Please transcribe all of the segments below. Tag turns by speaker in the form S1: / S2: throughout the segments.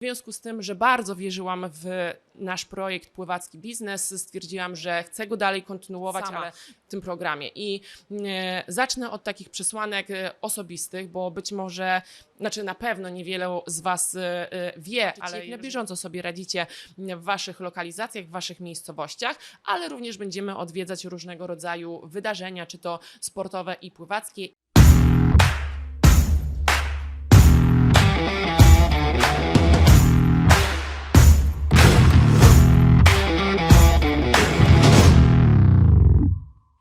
S1: W związku z tym, że bardzo wierzyłam w nasz projekt Pływacki Biznes, stwierdziłam, że chcę go dalej kontynuować
S2: Sama.
S1: ale w tym programie. I e, zacznę od takich przesłanek e, osobistych, bo być może, znaczy na pewno niewiele z Was e, e, wie, ale na bieżąco sobie radzicie w Waszych lokalizacjach, w Waszych miejscowościach, ale również będziemy odwiedzać różnego rodzaju wydarzenia, czy to sportowe i pływackie.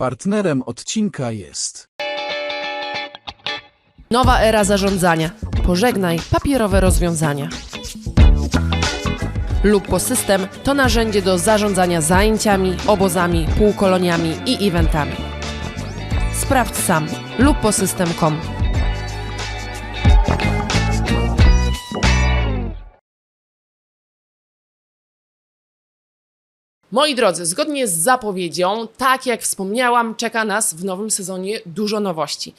S3: Partnerem odcinka jest
S1: Nowa era zarządzania. Pożegnaj papierowe rozwiązania. Lupo System to narzędzie do zarządzania zajęciami, obozami, półkoloniami i eventami. Sprawdź sam luposystem.com. Moi drodzy, zgodnie z zapowiedzią, tak jak wspomniałam, czeka nas w nowym sezonie dużo nowości.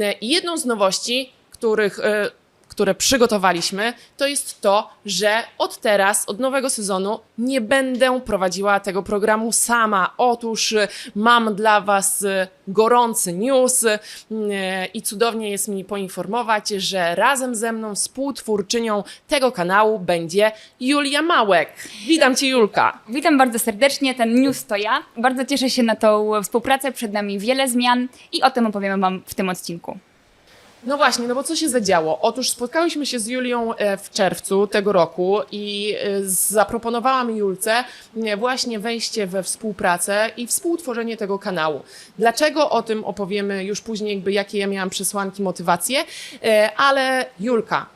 S1: E, jedną z nowości, których, e, które przygotowaliśmy, to jest to, że od teraz, od nowego sezonu, nie będę prowadziła tego programu sama. Otóż e, mam dla Was e, gorący news e, i cudownie jest mi poinformować, że razem ze mną współtwórczynią tego kanału będzie Julia Małek. Witam Cię, Julka.
S2: Witam bardzo serdecznie, ten news to ja. Bardzo cieszę się na tą współpracę, przed nami wiele zmian i o tym opowiemy Wam w tym odcinku.
S1: No właśnie, no bo co się zadziało? Otóż spotkałyśmy się z Julią e, w czerwcu tego roku i e, zaproponowałam Julce e, właśnie wejście we współpracę i współtworzenie tego kanału. Dlaczego o tym opowiemy już później, jakby jakie ja miałam przesłanki, motywacje, ale Julka,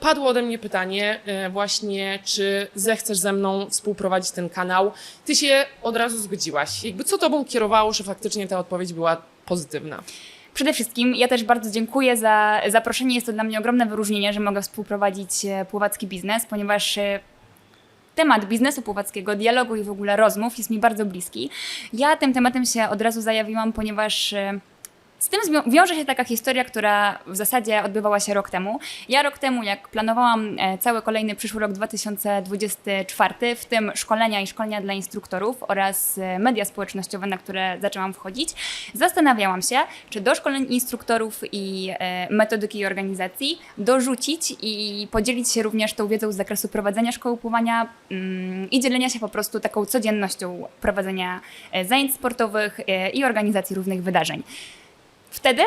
S1: padło ode mnie pytanie właśnie, czy zechcesz ze mną współprowadzić ten kanał. Ty się od razu zgodziłaś. Jakby co tobą kierowało, że faktycznie ta odpowiedź była pozytywna?
S2: Przede wszystkim ja też bardzo dziękuję za zaproszenie. Jest to dla mnie ogromne wyróżnienie, że mogę współprowadzić e, pływacki biznes, ponieważ e, temat biznesu pływackiego, dialogu i w ogóle rozmów jest mi bardzo bliski. Ja tym tematem się od razu zajawiłam, ponieważ e, z tym wiąże się taka historia, która w zasadzie odbywała się rok temu. Ja rok temu, jak planowałam e, cały kolejny przyszły rok 2024, w tym szkolenia i szkolenia dla instruktorów oraz e, media społecznościowe, na które zaczęłam wchodzić, zastanawiałam się, czy do szkoleń instruktorów i e, metodyki i organizacji dorzucić i podzielić się również tą wiedzą z zakresu prowadzenia szkoły pływania mm, i dzielenia się po prostu taką codziennością prowadzenia zajęć sportowych i organizacji różnych wydarzeń. Wtedy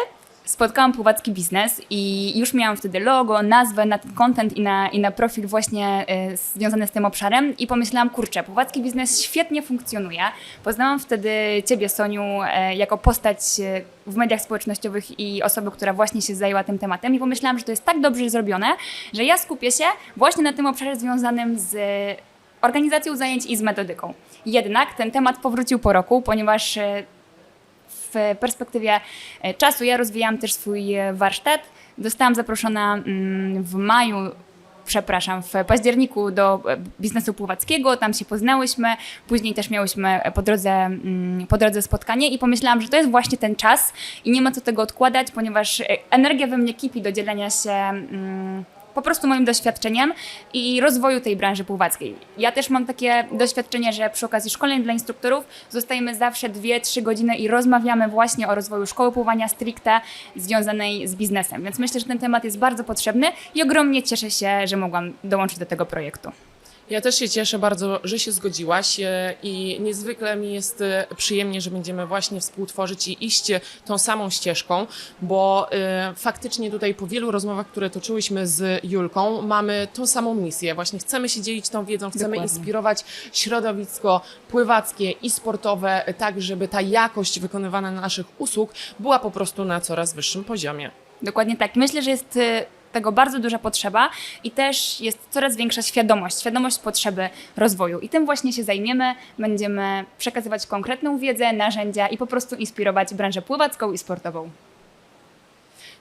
S2: spotkałam pływacki biznes i już miałam wtedy logo, nazwę na ten content i na, i na profil właśnie e, związany z tym obszarem i pomyślałam, kurczę, pływacki biznes świetnie funkcjonuje. Poznałam wtedy Ciebie, Soniu, e, jako postać e, w mediach społecznościowych i osobę, która właśnie się zajęła tym tematem i pomyślałam, że to jest tak dobrze zrobione, że ja skupię się właśnie na tym obszarze związanym z organizacją zajęć i z metodyką. Jednak ten temat powrócił po roku, ponieważ w perspektywie e, czasu. Ja rozwijałam też swój e, warsztat. Zostałam zaproszona mm, w maju, przepraszam, w październiku do e, biznesu pływackiego, tam się poznałyśmy, później też miałyśmy po drodze, mm, po drodze spotkanie i pomyślałam, że to jest właśnie ten czas i nie ma co tego odkładać, ponieważ energia we mnie kipi do dzielenia się mm, po prostu moim doświadczeniem i rozwoju tej branży pływackiej. Ja też mam takie doświadczenie, że przy okazji szkoleń dla instruktorów zostajemy zawsze 2-3 godziny i rozmawiamy właśnie o rozwoju szkoły pływania stricte związanej z biznesem. Więc myślę, że ten temat jest bardzo potrzebny i ogromnie cieszę się, że mogłam dołączyć do tego projektu.
S1: Ja też się cieszę bardzo, że się zgodziłaś e, i niezwykle mi jest e, przyjemnie, że będziemy właśnie współtworzyć i iść e, tą samą ścieżką, bo faktycznie tutaj po wielu rozmowach, które toczyłyśmy z Julką, mamy tą samą misję. Właśnie chcemy się dzielić tą wiedzą, chcemy
S2: Dokładnie.
S1: inspirować środowisko pływackie i sportowe, tak żeby ta jakość wykonywana naszych usług była po prostu na coraz wyższym poziomie.
S2: Dokładnie tak. Myślę, że jest tego bardzo duża potrzeba i też jest coraz większa świadomość, świadomość potrzeby rozwoju. I tym właśnie się zajmiemy. Będziemy przekazywać konkretną wiedzę, narzędzia i po prostu inspirować branżę pływacką i sportową.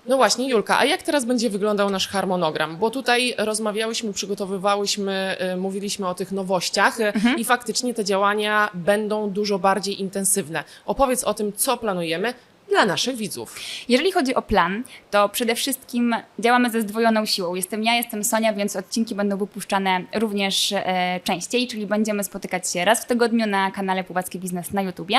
S1: No właśnie, Julka, a jak teraz będzie wyglądał nasz harmonogram? Bo tutaj rozmawiałyśmy, przygotowywałyśmy, y, mówiliśmy o tych nowościach y,
S2: Mhm.
S1: i faktycznie te działania będą dużo bardziej intensywne. Opowiedz o tym, co planujemy, dla naszych widzów.
S2: Jeżeli chodzi o plan, to przede wszystkim działamy ze zdwojoną siłą. Jestem ja, jestem Sonia, więc odcinki będą wypuszczane również e, częściej, czyli będziemy spotykać się raz w tygodniu na kanale Pływacki Biznes na YouTubie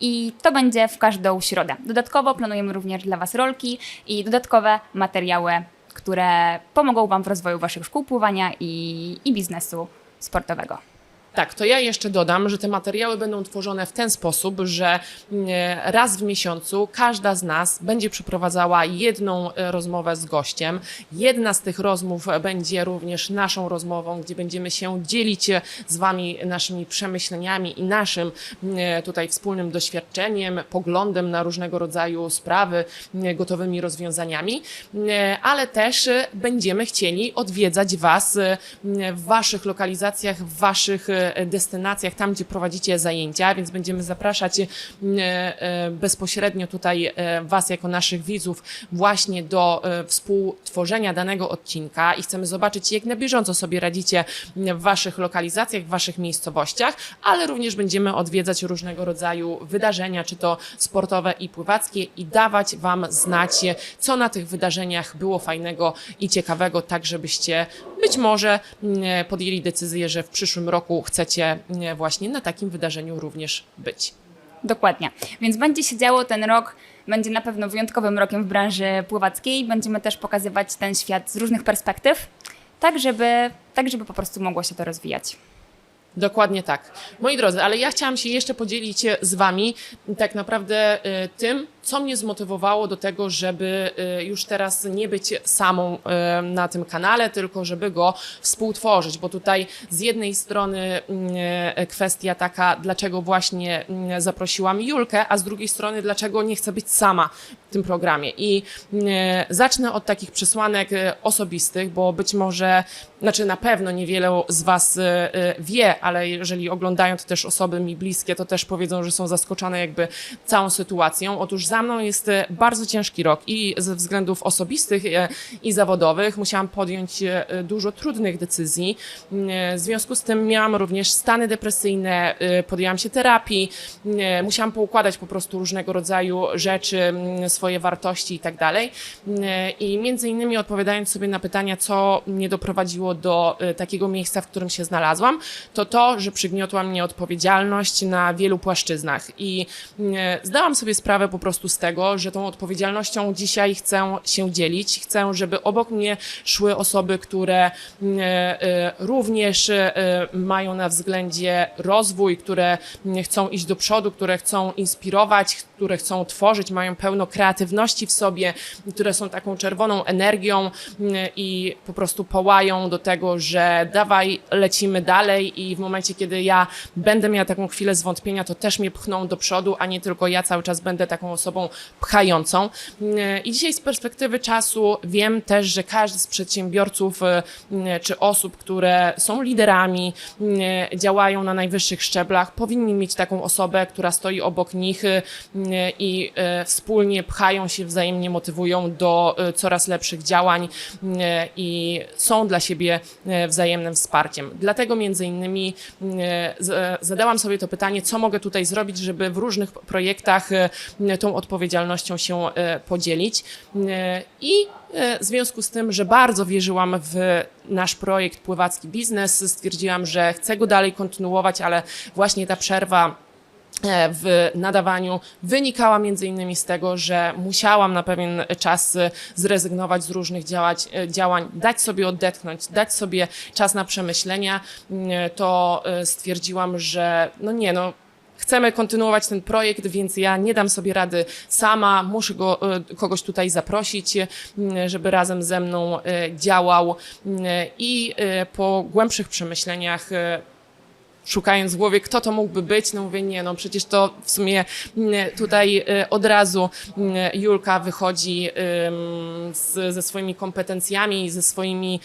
S2: i to będzie w każdą środę. Dodatkowo planujemy również dla Was rolki i dodatkowe materiały, które pomogą Wam w rozwoju Waszych szkół pływania i, i biznesu sportowego.
S1: Tak, to ja jeszcze dodam, że te materiały będą tworzone w ten sposób, że mm, raz w miesiącu każda z nas będzie przeprowadzała jedną e, rozmowę z gościem. Jedna z tych rozmów będzie również naszą rozmową, gdzie będziemy się dzielić e, z Wami naszymi przemyśleniami i naszym mm, tutaj wspólnym doświadczeniem, poglądem na różnego rodzaju sprawy, mm, gotowymi rozwiązaniami, ale też e, będziemy chcieli odwiedzać Was e, w Waszych lokalizacjach, w Waszych e, destynacjach, tam gdzie prowadzicie zajęcia, więc będziemy zapraszać e, e, bezpośrednio tutaj e, Was jako naszych widzów właśnie do współtworzenia danego odcinka i chcemy zobaczyć, jak na bieżąco sobie radzicie w Waszych lokalizacjach, w Waszych miejscowościach, ale również będziemy odwiedzać różnego rodzaju wydarzenia, czy to sportowe i pływackie i dawać Wam znać, co na tych wydarzeniach było fajnego i ciekawego, tak żebyście być może mm, podjęli decyzję, że w przyszłym roku chcecie mm, właśnie na takim wydarzeniu również być.
S2: Dokładnie. Więc będzie się działo ten rok, będzie na pewno wyjątkowym rokiem w branży pływackiej. Będziemy też pokazywać ten świat z różnych perspektyw, tak żeby, tak żeby po prostu mogło się to rozwijać.
S1: Dokładnie tak. Moi drodzy, ale ja chciałam się jeszcze podzielić z Wami tak naprawdę tym, co mnie zmotywowało do tego, żeby y, już teraz nie być samą y, na tym kanale, tylko żeby go współtworzyć, bo tutaj z jednej strony y, kwestia taka, dlaczego właśnie zaprosiłam Julkę, a z drugiej strony, dlaczego nie chcę być sama w tym programie. I zacznę od takich przesłanek osobistych, bo być może, znaczy na pewno niewiele z Was wie, ale jeżeli oglądają to też osoby mi bliskie, to też powiedzą, że są zaskoczone jakby całą sytuacją. Otóż za mną jest e, bardzo ciężki rok i ze względów osobistych e, i zawodowych musiałam podjąć e, dużo trudnych decyzji. E, W związku z tym miałam również stany depresyjne, podjęłam się terapii, e, musiałam poukładać po prostu różnego rodzaju rzeczy, m, swoje wartości i tak dalej. I między innymi odpowiadając sobie na pytania, co mnie doprowadziło do takiego miejsca, w którym się znalazłam, to to, że przygniotła mnie odpowiedzialność na wielu płaszczyznach. I zdałam sobie sprawę po prostu z tego, że tą odpowiedzialnością dzisiaj chcę się dzielić. Chcę, żeby obok mnie szły osoby, które mm, e, e, również e, mają na względzie rozwój, które mm, chcą iść do przodu, które chcą inspirować, które chcą tworzyć, mają pełno kreatywności w sobie, które są taką czerwoną energią mm, i po prostu połają do tego, że dawaj, lecimy dalej i w momencie, kiedy ja będę miała taką chwilę zwątpienia, to też mnie pchną do przodu, a nie tylko ja cały czas będę taką osobą pchającą. I dzisiaj z perspektywy czasu wiem też, że każdy z przedsiębiorców e, czy osób, które są liderami, e, działają na najwyższych szczeblach, powinni mieć taką osobę, która stoi obok nich e, i e, wspólnie pchają się, wzajemnie motywują do e, coraz lepszych działań e, i są dla siebie e, wzajemnym wsparciem. Dlatego między innymi e, zadałam sobie to pytanie, co mogę tutaj zrobić, żeby w różnych projektach e, tą odpowiedzialnością się e, podzielić. E, I e, w związku z tym, że bardzo wierzyłam w nasz projekt Pływacki Biznes, stwierdziłam, że chcę go dalej kontynuować, ale właśnie ta przerwa w nadawaniu wynikała między innymi z tego, że musiałam na pewien czas zrezygnować z różnych działać, działań, dać sobie odetchnąć, dać sobie czas na przemyślenia, to stwierdziłam, że no nie, no chcemy kontynuować ten projekt, więc ja nie dam sobie rady sama, muszę go, e, kogoś tutaj zaprosić, e, żeby razem ze mną e, działał i po głębszych przemyśleniach szukając w głowie, kto to mógłby być, no mówię, nie, no przecież to w sumie tutaj od razu Julka wychodzi z, ze swoimi kompetencjami, ze swoimi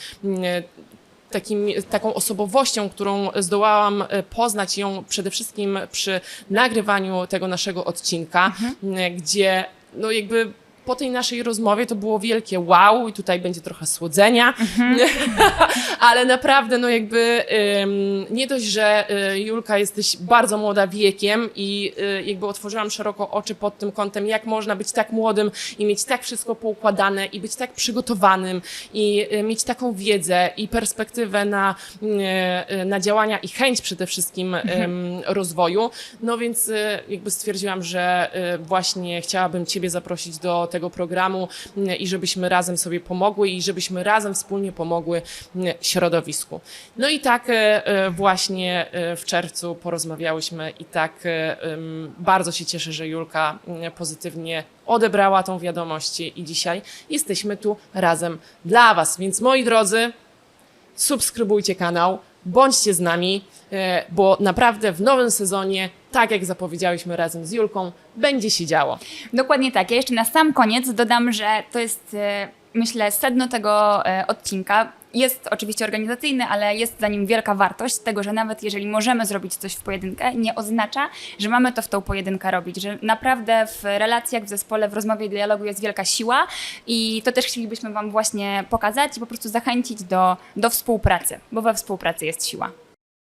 S1: takim, taką osobowością, którą zdołałam e, poznać ją przede wszystkim przy nagrywaniu tego naszego odcinka, m, gdzie no jakby po tej naszej rozmowie to było wielkie wow i tutaj będzie trochę słodzenia, ale naprawdę no jakby nie dość, że y, Julka jesteś bardzo młoda wiekiem i y, jakby otworzyłam szeroko oczy pod tym kątem, jak można być tak młodym i mieć tak wszystko poukładane i być tak przygotowanym i y, mieć taką wiedzę i perspektywę na, na działania i chęć przede wszystkim ym, rozwoju. No więc jakby stwierdziłam, że właśnie chciałabym Ciebie zaprosić do tego programu y, i żebyśmy razem sobie pomogły i żebyśmy razem wspólnie pomogły y, środowisku. No i tak y, y, właśnie y, w czerwcu porozmawiałyśmy i tak bardzo się cieszę, że Julka y, pozytywnie odebrała tą wiadomość i dzisiaj jesteśmy tu razem dla Was. Więc moi drodzy, subskrybujcie kanał, bądźcie z nami, e, bo naprawdę w nowym sezonie, tak jak zapowiedziałyśmy razem z Julką, będzie się działo.
S2: Dokładnie tak. Ja jeszcze na sam koniec dodam, że to jest, e, myślę, sedno tego e, odcinka. Jest oczywiście organizacyjny, ale jest za nim wielka wartość tego, że nawet jeżeli możemy zrobić coś w pojedynkę, nie oznacza, że mamy to w tą pojedynkę robić, że naprawdę w relacjach, w zespole, w rozmowie i dialogu jest wielka siła i to też chcielibyśmy Wam właśnie pokazać i po prostu zachęcić do, do współpracy, bo we współpracy jest siła.